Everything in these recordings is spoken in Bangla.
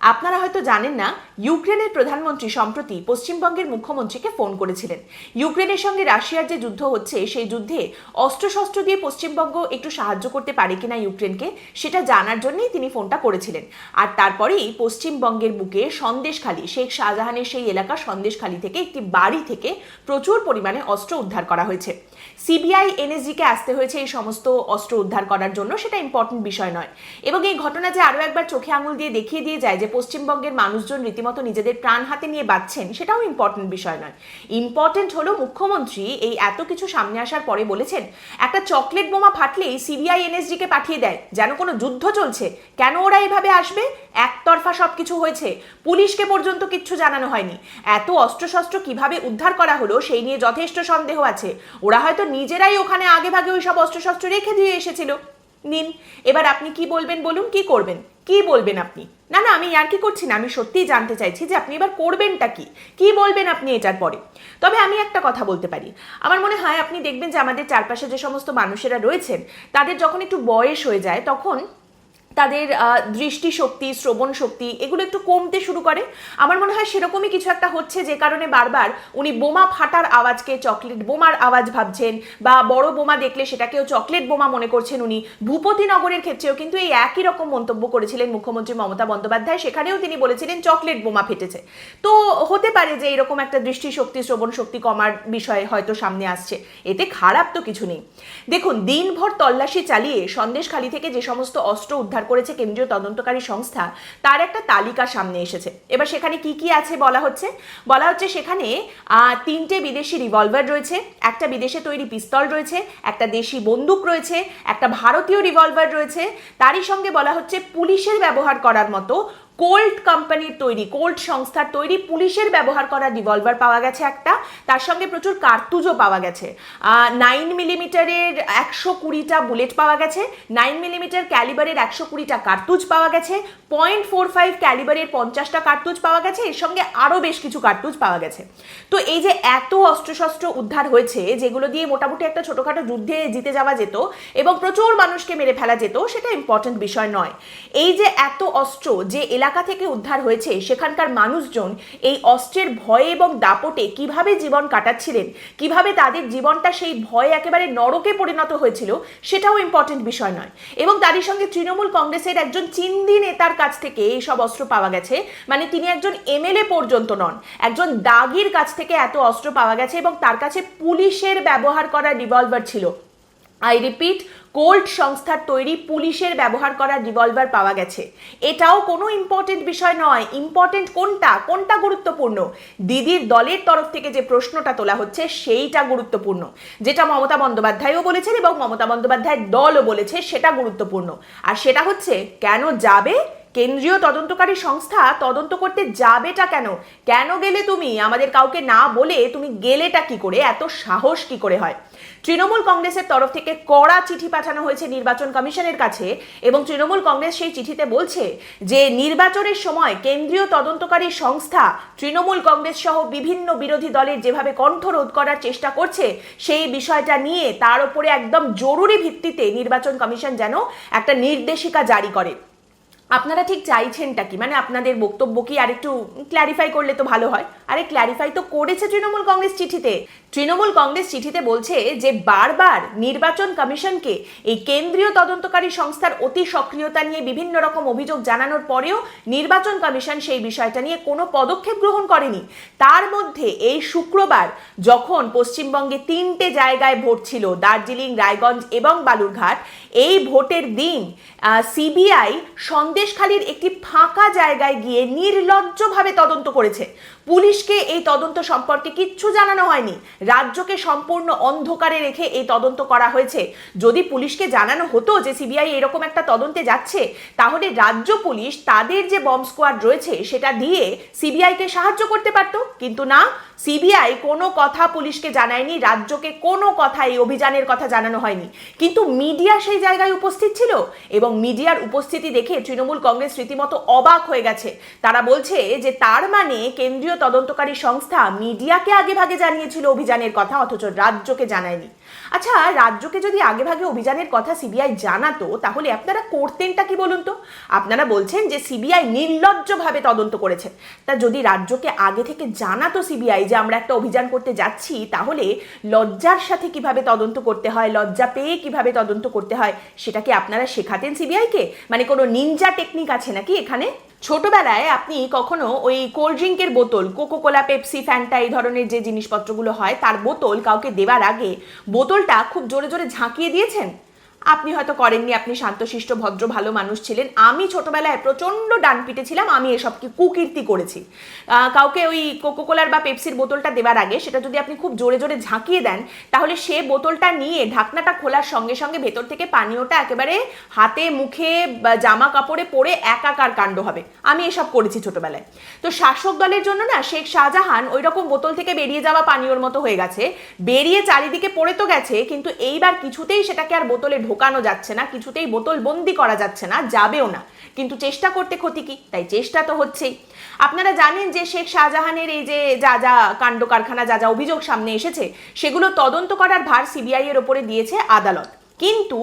আপনারা হয়তো জানেন না, ইউক্রেনের প্রধানমন্ত্রী সম্প্রতি পশ্চিমবঙ্গের মুখ্যমন্ত্রীকে ফোন করেছিলেন। ইউক্রেনের সঙ্গে রাশিয়ার যে যুদ্ধ হচ্ছে, সেই যুদ্ধে অস্ত্রশস্ত্র দিয়ে পশ্চিমবঙ্গ একটু সাহায্য করতে পারে কিনা ইউক্রেনকে, সেটা জানার জন্যই তিনি ফোনটা করেছিলেন। আর তারপরেই পশ্চিমবঙ্গের বুকে সন্দেশখালী, শেখ শাহজাহানের সেই এলাকা সন্দেশখালী থেকে একটি বাড়ি থেকে প্রচুর পরিমাণে অস্ত্র উদ্ধার করা হয়েছে। সিবিআই, এনএসজিকে আসতে হয়েছে এই সমস্ত অস্ত্র উদ্ধার করার জন্য, সেটা ইম্পর্টেন্ট বিষয় নয়। এবং এই ঘটনা যে আরও একবার চোখে আঙুল দিয়ে দেখিয়ে দিয়ে যায় যে পশ্চিমবঙ্গের মানুষজন রীতিমতো নিজেদের প্রাণ হাতে নিয়ে বাঁচছেন, সেটাও ইম্পর্টেন্ট বিষয় নয়। ইম্পর্টেন্ট হলো মুখ্যমন্ত্রী এই এত কিছু সামনে আসার পরে বলেছেন, একটা চকলেট বোমা ফাটলেই সিবিআই এনএসজিকে পাঠিয়ে দেয়। যেন কোনো যুদ্ধ চলছে, কেন ওরা এভাবে আসবে? একতরফা সব কিছু হয়েছে। পুলিশকে পর্যন্ত কিচ্ছু জানানো হয়নি। এত অস্ত্রশস্ত্র কীভাবে উদ্ধার করা হলো, সেই নিয়ে যথেষ্ট সন্দেহ আছে। ওরা হয়তো নিজেরাই ওখানে আগে ভাগে ওই সব অস্ত্রশস্ত্র রেখে দিয়ে এসেছিল। নিন, এবার আপনি কি বলবেন বলুন, কি করবেন? কি বলবেন আপনি? না না, আমি আর কি করছি না, আমি সত্যিই জানতে চাইছি যে আপনি এবার করবেনটা কি? কি বলবেন আপনি এটার পরে? তবে আমি একটা কথা বলতে পারি। আমার মনে হয় আপনি দেখবেন যে আমাদের চারপাশে যে সমস্ত মানুষেরা রয়েছেন, তাদের যখন একটু বয়স হয়ে যায়, তখন তাদের দৃষ্টিশক্তি শ্রবণ শক্তি এগুলো একটু কমতে শুরু করে। আমার মনে হয় সেরকমই কিছু একটা হচ্ছে যে কারণে বারবার উনি বোমা ফাটার আওয়াজকে চকলেট, বোমার আওয়াজ ভাবছেন বা বড় বোমা দেখলে সেটাকেও চকলেট বোমা মনে করছেন উনি। ভূপতিনগরের ক্ষেত্রেও কিন্তু এই একই রকম মন্তব্য করেছিলেন মুখ্যমন্ত্রী মমতা বন্দ্যোপাধ্যায়। সেখানেও তিনি বলেছিলেন চকলেট বোমা ফেটেছে। তো হতে পারে যে এরকম একটা দৃষ্টিশক্তি শ্রবণ শক্তি কমার বিষয়ে হয়তো সামনে আসছে। এতে খারাপ তো কিছু নেই। দেখুন, দিনভর তল্লাশি চালিয়ে সন্দেশখালী থেকে যে সমস্ত অস্ত্র উদ্ধার করেছে কেন্দ্রীয় তদন্তকারী সংস্থা, তার একটা তালিকা সামনে এসেছে। এবার সেখানে কি কি আছে বলা হচ্ছে? বলা হচ্ছে সেখানে তিনটে বিদেশি রিভলভার রয়েছে, একটা বিদেশে তৈরি পিস্তল রয়েছে, একটা দেশি বন্দুক রয়েছে, একটা ভারতীয় রিভলভার রয়েছে। তারই সঙ্গে বলা হচ্ছে পুলিশের ব্যবহার করার মতো কোল্ট কোম্পানির তৈরি কোল্ড সংস্থার তৈরি পুলিশের ব্যবহার করা রিভলভার পাওয়া গেছে একটা। তার সঙ্গে প্রচুর কার্তুজও পাওয়া গেছে। নাইন মিলিমিটারের একশো কুড়িটা বুলেট পাওয়া গেছে। নাইন মিলিমিটার ক্যালিবারের একশো কুড়িটা কার্তুজ পাওয়া গেছে। পয়েন্ট ফোর ফাইভ ক্যালিবারের পঞ্চাশটা কার্তুজ পাওয়া গেছে। এর সঙ্গে আরও বেশ কিছু কার্তুজ পাওয়া গেছে। তো এই যে এত অস্ত্রশস্ত্র উদ্ধার হয়েছে, যেগুলো দিয়ে মোটামুটি একটা ছোটোখাটো যুদ্ধে জিতে যাওয়া যেত এবং প্রচুর মানুষকে মেরে ফেলা যেত, সেটা ইম্পর্টেন্ট বিষয় নয়। এই যে এত অস্ত্র, যে এলাকা থেকে উদ্ধার হয়েছে। সেখানকার মানুষজন এই অস্ত্রের ভয়ে এবং দাপটে কীভাবে জীবন কাটাচ্ছিলেন, কীভাবে তাদের জীবনটা সেই ভয়ে একেবারে নরকে পরিণত হয়েছিল, সেটাও ইম্পর্টেন্ট বিষয় নয়। এবং তারই সঙ্গে তৃণমূল কংগ্রেসের একজন চিন্দি নেতার কাছ থেকে এই সব অস্ত্র পাওয়া গেছে। মানে তিনি একজন এমএলএ পর্যন্ত নন, একজন দাগির কাছ থেকে এত অস্ত্র পাওয়া গেছে এবং তার কাছে পুলিশের ব্যবহার করা রিভলভার ছিল। আই রিপিট কোল্ড সংস্থার তৈরি পুলিশের ব্যবহার করা রিভলভার পাওয়া গেছে। এটাও কোনো ইম্পর্টেন্ট বিষয় নয়। ইম্পর্টেন্ট কোনটা? কোনটা গুরুত্বপূর্ণ? দিদির দলের তরফ থেকে যে প্রশ্নটা তোলা হচ্ছে, সেইটা গুরুত্বপূর্ণ। যেটা মমতা বন্দ্যোপাধ্যায়ও বলেছেন এবং মমতা বন্দ্যোপাধ্যায়ের দলও বলেছে, সেটা গুরুত্বপূর্ণ। আর সেটা হচ্ছে, কেন যাবে কেন্দ্রীয় তদন্তকারী সংস্থা তদন্ত করতে যাবেটা কেন? কেন গেলে তুমি? আমাদের কাউকে না বলে তুমি গেলেটা কি করে? এত সাহস কি করে হয়? তৃণমূল কংগ্রেসের তরফ থেকে কড়া চিঠি পাঠানো হয়েছে নির্বাচন কমিশনের কাছে এবং তৃণমূল কংগ্রেস সেই চিঠিতে বলছে যে, নির্বাচনের সময় কেন্দ্রীয় তদন্তকারী সংস্থা তৃণমূল কংগ্রেস সহ বিভিন্ন বিরোধী দলের যেভাবে কণ্ঠরোধ করার চেষ্টা করছে, সেই বিষয়টা নিয়ে তার উপরে একদম জরুরি ভিত্তিতে নির্বাচন কমিশন যেন একটা নির্দেশিকা জারি করে। আপনারা ঠিক চাইছেনটা কি? মানে আপনাদের বক্তব্য কি আর একটু ক্ল্যারিফাই করলে তো ভালো হয়। আরে ক্ল্যারিফাই তো করেছে তৃণমূল কংগ্রেস চিঠিতে। তৃণমূল কংগ্রেস চিঠিতে বলছে যে বারবার নির্বাচন কমিশনকে এই কেন্দ্রীয় তদন্তকারী সংস্থার অতি সক্রিয়তা নিয়ে বিভিন্ন রকম অভিযোগ জানানোর পরেও নির্বাচন কমিশন সেই বিষয়টা নিয়ে কোনো পদক্ষেপ গ্রহণ করেনি। তার মধ্যে এই শুক্রবার যখন পশ্চিমবঙ্গে তিনটে জায়গায় ভোট ছিল, দার্জিলিং, রায়গঞ্জ এবং বালুরঘাট, এই ভোটের দিন সিবিআই সন্দেশখালীর একটি ফাঁকা জায়গায় গিয়ে নির্লজ্জভাবে তদন্ত করেছে। পুলিশকে এই তদন্ত সম্পর্কে কিচ্ছু জানানো হয়নি। রাজ্যকে সম্পূর্ণ অন্ধকারে রেখে এই তদন্ত করা হয়েছে। যদি পুলিশকে জানানো হতো যে সিবিআই এরকম একটা তদন্তে যাচ্ছে, তাহলে রাজ্য পুলিশ তাদের যে বম্ব স্কোয়াড রয়েছে, সেটা দিয়ে সিবিআইকে সাহায্য করতে পারত। কিন্তু না, সিবিআই কোনো কথা পুলিশকে জানায়নি, রাজ্যকে কোনো কথা এই অভিযানের কথা জানানো হয়নি। কিন্তু মিডিয়া সেই জায়গায় উপস্থিত ছিল এবং মিডিয়ার উপস্থিতি দেখে তৃণমূল কংগ্রেস রীতিমতো অবাক হয়ে গেছে। তারা বলছে যে তার মানে কেন্দ্রীয় তদন্তকারী সংস্থা মিডিয়াকে আগে ভাগে জানিয়েছিল অভিযানের কথা, অথচ রাজ্যকে জানায়নি। আচ্ছা রাজ্যকে যদি আগেভাগে অভিযানের কথা সিবিআই জানাতো, তাহলে আপনারা করতেনটা কি বলুন তো? আপনারা বলছেন যে সিবিআই নির্লজ্জভাবে তদন্ত করেছেন তা যদি রাজ্যকে আগে থেকে জানাতো সিবিআই যে আমরা একটা অভিযান করতে যাচ্ছি, তাহলে লজ্জার সাথে কীভাবে তদন্ত করতে হয়, লজ্জা পেয়ে কীভাবে তদন্ত করতে হয়, সেটা কি আপনারা শেখাতেন সিবিআইকে? মানে কোনো নিনজা টেকনিক আছে নাকি এখানে? ছোটবেলায় আপনি কখনো ওই কোল্ড ড্রিঙ্কের বোতল কোকোকোলা পেপসি ফ্যান্টা এই ধরনের যে জিনিসপত্রগুলো হয়, তার বোতল কাউকে দেওয়ার আগে বোতলটা খুব জোরে জোরে ঝাঁকিয়ে দিয়েছেন? আপনি হয়তো করেননি, আপনি শান্তশিষ্ট, ভদ্র, ভালো মানুষ ছিলেন। আমি ছোটবেলায় প্রচণ্ড ডান পিটে ছিলাম, আমি এসব কুকীর্তি করেছি। কাউকে ওই কোকোকোলার বা পেপসির বোতলটা দেওয়ার আগে সেটা যদি আপনি খুব জোরে জোরে ঝাঁকিয়ে দেন, তাহলে সে বোতলটা নিয়ে ঢাকনাটা খোলার সঙ্গে সঙ্গে ভেতর থেকে পানীয়টা একেবারে হাতে, মুখে জামা কাপড়ে পরে একাকার কাণ্ড হবে। আমি এসব করেছি ছোটবেলায়। তো শাসক দলের জন্য না শেখ শাহজাহান ওই রকম বোতল থেকে বেরিয়ে যাওয়া পানীয়র মতো হয়ে গেছে। বেরিয়ে চারিদিকে পড়ে তো গেছে, কিন্তু এইবার কিছুতেই সেটাকে আর বোতলে ঢোকানো যাচ্ছে না, কিছুতেই বোতল বন্দি করা যাচ্ছে না, যাবেও না। কিন্তু চেষ্টা করতে ক্ষতি কি? তাই চেষ্টা তো হচ্ছেই। আপনারা জানেন যে শেখ শাহজাহানের এই যে যা যা কাণ্ড কারখানা, যা যা অভিযোগ সামনে এসেছে, সেগুলো তদন্ত করার ভার সিবিআই এর ওপরে দিয়েছে আদালত। কিন্তু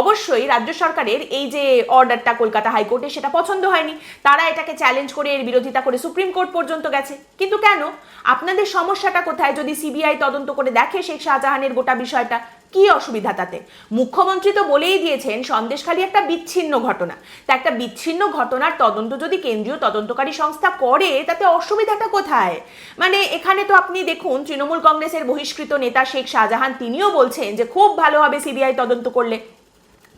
অবশ্যই রাজ্য সরকারের এই যে অর্ডারটা কলকাতা হাইকোর্টে, সেটা পছন্দ হয়নি। তারা এটাকে চ্যালেঞ্জ করে, এর বিরোধিতা করে সুপ্রিম কোর্ট পর্যন্ত গেছে। কিন্তু কেন? আপনাদের সমস্যাটা কোথায়? যদি সিবিআই তদন্ত করে দেখে শেখ শাহজাহানের গোটা বিষয়টা কি অসুবিধা তাতে? মুখ্যমন্ত্রী তো বলেই দিয়েছেন, সন্দেশখালী একটা বিচ্ছিন্ন ঘটনা। তা একটা বিচ্ছিন্ন ঘটনার তদন্ত যদি কেন্দ্রীয় তদন্তকারী সংস্থা করে, তাতে অসুবিধাটা কোথায়? মানে এখানে তো আপনি দেখুন, তৃণমূল কংগ্রেসের বহিষ্কৃত নেতা শেখ শাহজাহান, তিনিও বলছেন যে খুব ভালো হবে সিবিআই তদন্ত করলে।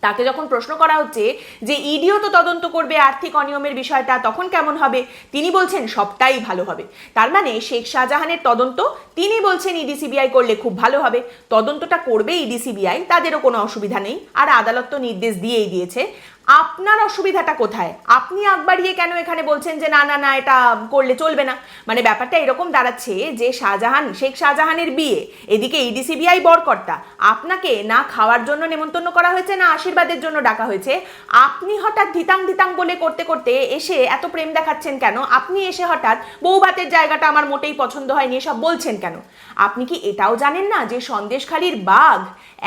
তাকে যখন প্রশ্ন করা হচ্ছে যে ইডিও তো তদন্ত করবে আর্থিক অনিয়মের বিষয়টা তখন কেমন হবে? তিনি বলছেন, সবটাই ভালো হবে। তার মানে শেখ শাহজাহানের তদন্ত, তিনি বলছেন ইডি সিবিআই করলে খুব ভালো হবে। তদন্তটা করবে ইডি সিবিআই, তাদেরও কোনো অসুবিধা নেই। আর আদালত তো নির্দেশ দিয়েই দিয়েছে। আপনার অসুবিধাটা কোথায়? আপনি আগ বাড়িয়ে কেন এখানে বলছেন যে, না না না, এটা করলে চলবে না? মানে ব্যাপারটা এরকম দাঁড়াচ্ছে যে, শাহজাহান, শেখ শাহজাহানের বিয়ে, এদিকে ইডিসিবিআই বরকর্তা, আপনাকে না খাওয়ার জন্য নেমন্তন্ন করা হয়েছে, না আশীর্বাদের জন্য ডাকা হয়েছে। আপনি হঠাৎ ধিতাং ধিতাং বলে করতে করতে এসে এত প্রেম দেখাচ্ছেন কেন? আপনি এসে হঠাৎ বউ ভাতের জায়গাটা আমার মোটেই পছন্দ হয়নি, এসব বলছেন কেন? আপনি কি এটাও জানেন না যে, সন্দেশখালীর বাঘ,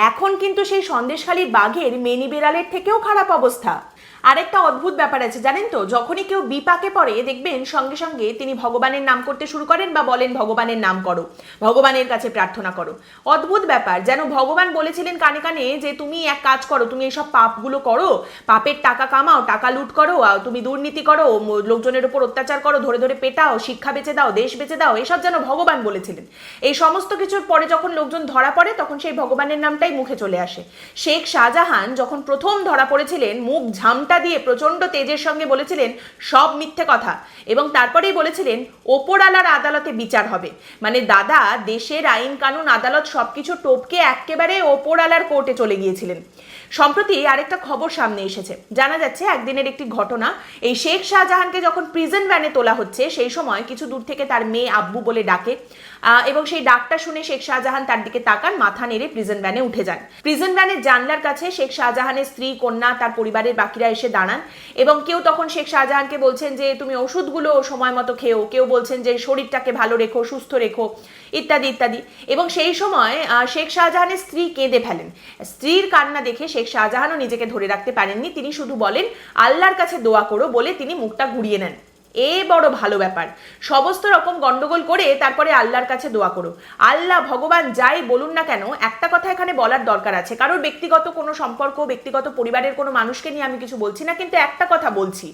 এখন কিন্তু সেই সন্দেশখালীর বাঘের মেনি বেড়ালের থেকেও খারাপ অবস্থা? સંસ્થા আরেকটা অদ্ভুত ব্যাপার আছে, জানেন তো? যখনই কেউ বিপাকে পড়ে, দেখবেন সঙ্গে সঙ্গে তিনি ভগবানের নাম করতে শুরু করেন বা বলেন, ভগবানের নাম করো, ভগবানের কাছে প্রার্থনা করো। অদ্ভুত ব্যাপার, যেন ভগবান বলেছিলেন কানে কানে যে, তুমি এক কাজ করো, তুমি এইসব পাপগুলো করো, পাপের টাকা কামাও, টাকা লুট করো তুমি দুর্নীতি করো লোকজনের উপর অত্যাচার করো, ধরে ধরে পেটাও, শিক্ষা বেঁচে দাও, দেশ বেঁচে দাও, এসব যেন ভগবান বলেছিলেন। এই সমস্ত কিছুর পরে যখন লোকজন ধরা পড়ে, তখন সেই ভগবানের নামটাই মুখে চলে আসে। শেখ শাহজাহান যখন প্রথম ধরা পড়েছিলেন, মুখ ঝামটা দিয়ে প্রচণ্ড তেজের সঙ্গে বলেছিলেন সব মিথ্যে কথা এবং তারপরেই বলেছিলেন ওপরালার আদালতে বিচার হবে। মানে দাদা, দেশের আইন কানুন, আদালত সবকিছু টপকে একেবারে ওপরালার কোর্টে চলে গিয়েছিলেন। সম্প্রতি আরেকটা খবর সামনে এসেছে। জানা যাচ্ছে, একদিনের একটি ঘটনা, এই শেখ শাহজাহানকে যখন প্রিজন ভ্যানে তোলা হচ্ছে, সেই সময় কিছু দূর থেকে তার মেয়ে আব্বু বলে ডাকে। এবং সেই ডাকটা শুনে শেখ শাহজাহান তার দিকে তাকান, মাথা নেড়ে প্রিজন ভ্যানে উঠে যান। প্রিজন ভ্যানের জানলার কাছে শেখ শাহজাহানের স্ত্রী, কন্যা, তার পরিবারের বাকিরা এসে দাঁড়ান এবং কেউ তখন শেখ শাহজাহানকে বলছেন যে, তুমি ওষুধগুলো সময় মতো খেও। কেউ বলছেন যে, শরীরটাকে ভালো রেখো, সুস্থ রেখো। ইত্যাদি ইত্যাদি। এবং সেই সময় শেখ শাহজাহানের স্ত্রী কেঁদে ফেলেন। স্ত্রীর কান্না দেখে শেখ শাহজাহানও নিজেকে ধরে রাখতে পারেননি। তিনি শুধু বলেন, আল্লাহর কাছে দোয়া করো বলে তিনি মুখটা ঘুরিয়ে নেন। এ বড় ভালো ব্যাপার। সমস্ত রকম গন্ডগোল করে তারপরে আল্লাহর কাছে দোয়া করো। আল্লাহ, ভগবান যাই বলুন না কেন, একটা কথা এখানে বলার দরকার আছে। কারোর ব্যক্তিগত কোনো সম্পর্ক, ব্যক্তিগত পরিবারের কোনো মানুষকে নিয়ে আমি কিছু বলছি না, কিন্তু একটা কথা বলছি।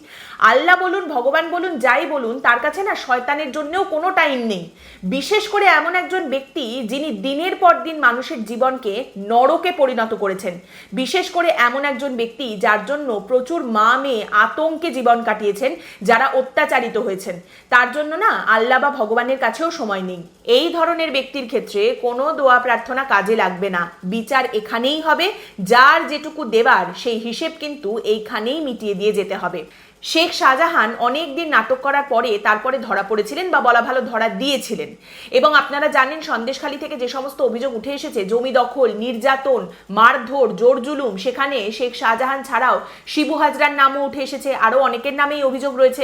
আল্লাহ বলুন, ভগবান বলুন, যাই বলুন, তার কাছে না শয়তানের জন্যও কোনো টাইম নেই। বিশেষ করে এমন একজন ব্যক্তি যিনি দিনের পর দিন মানুষের জীবনকে নরকে পরিণত করেছেন। বিশেষ করে এমন একজন ব্যক্তি যার জন্য প্রচুর মা মেয়ে আতঙ্কে জীবন কাটিয়েছেন, যারা অত্যাচারিত হয়েছেন। তার জন্য না আল্লাহ বা ভগবানের কাছেও সময় নেই। এই ধরনের ব্যক্তির ক্ষেত্রে কোনো দোয়া প্রার্থনা কাজে লাগবে না। বিচার এখানেই হবে। যার যেটুকু দেবার সেই হিসেব কিন্তু এইখানেই মিটিয়ে দিয়ে যেতে হবে। শেখ শাহজাহান অনেক দিন নাটক করার পরে তারপরে ধরা পড়েছিলেন বা বলা ভালো ধরা দিয়েছিলেন। এবং আপনারা জানেন সন্দেশখালী থেকে যে সমস্ত অভিযোগ উঠে এসেছে, জমি দখল, নির্যাতন, মারধর, জোর জুলুম, সেখানে শেখ শাহজাহান ছাড়াও শিবু হাজরার নামও উঠে এসেছে, আরও অনেকের নামেই অভিযোগ রয়েছে।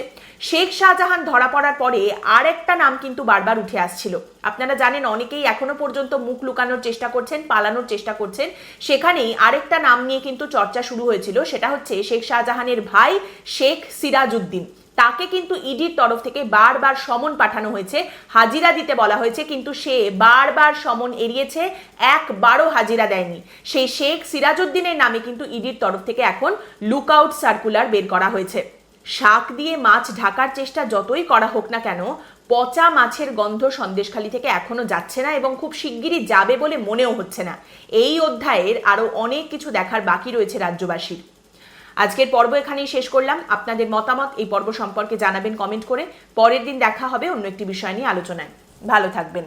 শেখ শাহজাহান ধরা পড়ার পরে আর একটা নাম কিন্তু বারবার উঠে আসছিল। আপনারা জানেন, অনেকেই এখনও পর্যন্ত মুখ লুকানোর চেষ্টা করছেন, পালানোর চেষ্টা করছেন। সেখানেই আরেকটা নাম নিয়ে কিন্তু চর্চা শুরু হয়েছিল, সেটা হচ্ছে শেখ শাহজাহানের ভাই শেখ সিরাজউদ্দিন। তাকে কিন্তু ইডির তরফ থেকে বারবার সমন পাঠানো হয়েছে। হাজিরা দিতে বলা হয়েছে, কিন্তু সে বারবার সমন এড়িয়েছে, একবারও হাজিরা দেয়নি। সেই শেখ সিরাজউদ্দিনের নামে কিন্তু ইডির তরফ থেকে এখন লুকআউট সার্কুলার বের করা হয়েছে। শাক দিয়ে মাছ ঢাকার চেষ্টা যতই করা হোক না কেন পচা মাছের গন্ধ সন্দেশখালি থেকে এখনও যাচ্ছে না এবং খুব শিগগিরই যাবে বলে মনেও হচ্ছে না। এই অধ্যায়ের আরও অনেক কিছু দেখার বাকি রয়েছে রাজ্যবাসীর। আজকের পর্ব এখানেই শেষ করলাম। আপনাদের মতামত এই পর্ব সম্পর্কে জানাবেন কমেন্ট করে। পরের দিন দেখা হবে অন্য একটি বিষয় নিয়ে আলোচনায়। ভালো থাকবেন।